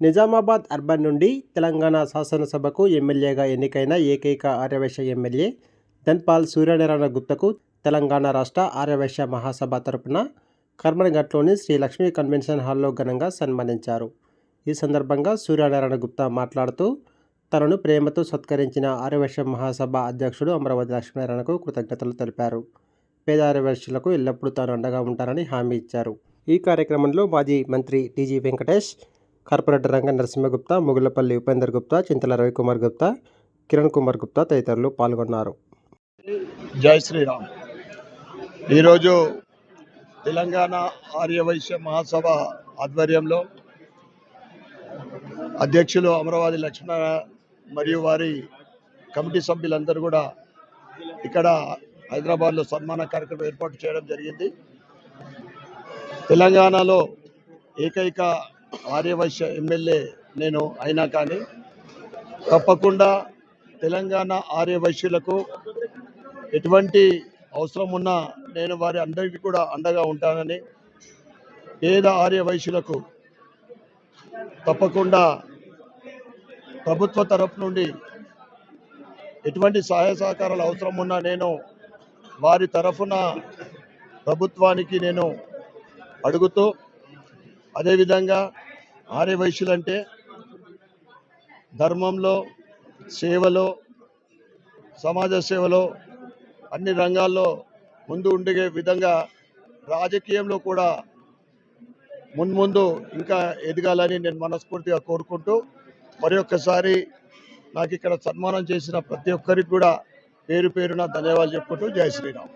Nizamabad urban నుండి తెలంగాణ శాసనసభకు ఎమ్మెల్యేగా ఎన్నికైన ఏకైక ఆర్యవైశ్య ఎమ్మెల్యే ధన్పాల్ సూర్యనారాయణ గుప్తకు తెలంగాణ రాష్ట్ర ఆర్యవైశ్య మహాసభ తరపున కర్మనఘట్లోని శ్రీ లక్ష్మీ కన్వెన్షన్ హాల్లో ఘనంగా సన్మానించారు. ఈ సందర్భంగా సూర్యనారాయణ గుప్తా మాట్లాడుతూ తనను ప్రేమతో సత్కరించిన ఆర్యవైశ్య మహాసభ అధ్యక్షుడు అమరావతి లక్ష్మీనారాయణకు కృతజ్ఞతలు తెలిపారు. పేద ఆర్యవైశ్యులకు ఎల్లప్పుడూ తాను అండగా ఉంటానని హామీ ఇచ్చారు. ఈ కార్యక్రమంలో మాజీ మంత్రి టీజీ వెంకటేష్ కార్పొరేటర్ రంగ నరసింహగుప్తా ముగులపల్లి ఉపేందర్ గుప్తా చింతల రవికుమార్ గుప్తా కిరణ్ కుమార్ గుప్తా తదితరులు పాల్గొన్నారు. జై శ్రీరామ్. ఈరోజు తెలంగాణ ఆర్యవైశ్య మహాసభ ఆధ్వర్యంలో అధ్యక్షులు అమరావతి లక్ష్మణ మరియు వారి కమిటీ సభ్యులందరూ కూడా ఇక్కడ హైదరాబాద్లో సన్మాన కార్యక్రమం ఏర్పాటు చేయడం జరిగింది. తెలంగాణలో ఏకైక ఆర్యవైశ్య ఎమ్మెల్యే నేను అయినా కానీ తప్పకుండా తెలంగాణ ఆర్యవైశ్యులకు ఎటువంటి అవసరం ఉన్నా నేను వారి అందరికీ కూడా అండగా ఉంటానని పేద ఆర్య వైశ్యులకు తప్పకుండా ప్రభుత్వ తరపు నుండి ఎటువంటి సహాయ సహకారాలు అవసరం ఉన్నా నేను వారి తరఫున ప్రభుత్వానికి నేను అడుగుతూ అదేవిధంగా ఆర్య వైశ్యులంటే ధర్మంలో సేవలో సమాజ సేవలో అన్ని రంగాల్లో ముందు ఉండే విధంగా రాజకీయంలో కూడా మున్ముందు ఇంకా ఎదగాలని నేను మనస్ఫూర్తిగా కోరుకుంటూ మరి ఒక్కసారి నాకు ఇక్కడ సన్మానం చేసిన ప్రతి ఒక్కరికి కూడా పేరు పేరున ధన్యవాదాలు చెప్పుకుంటూ జై శ్రీరామ్.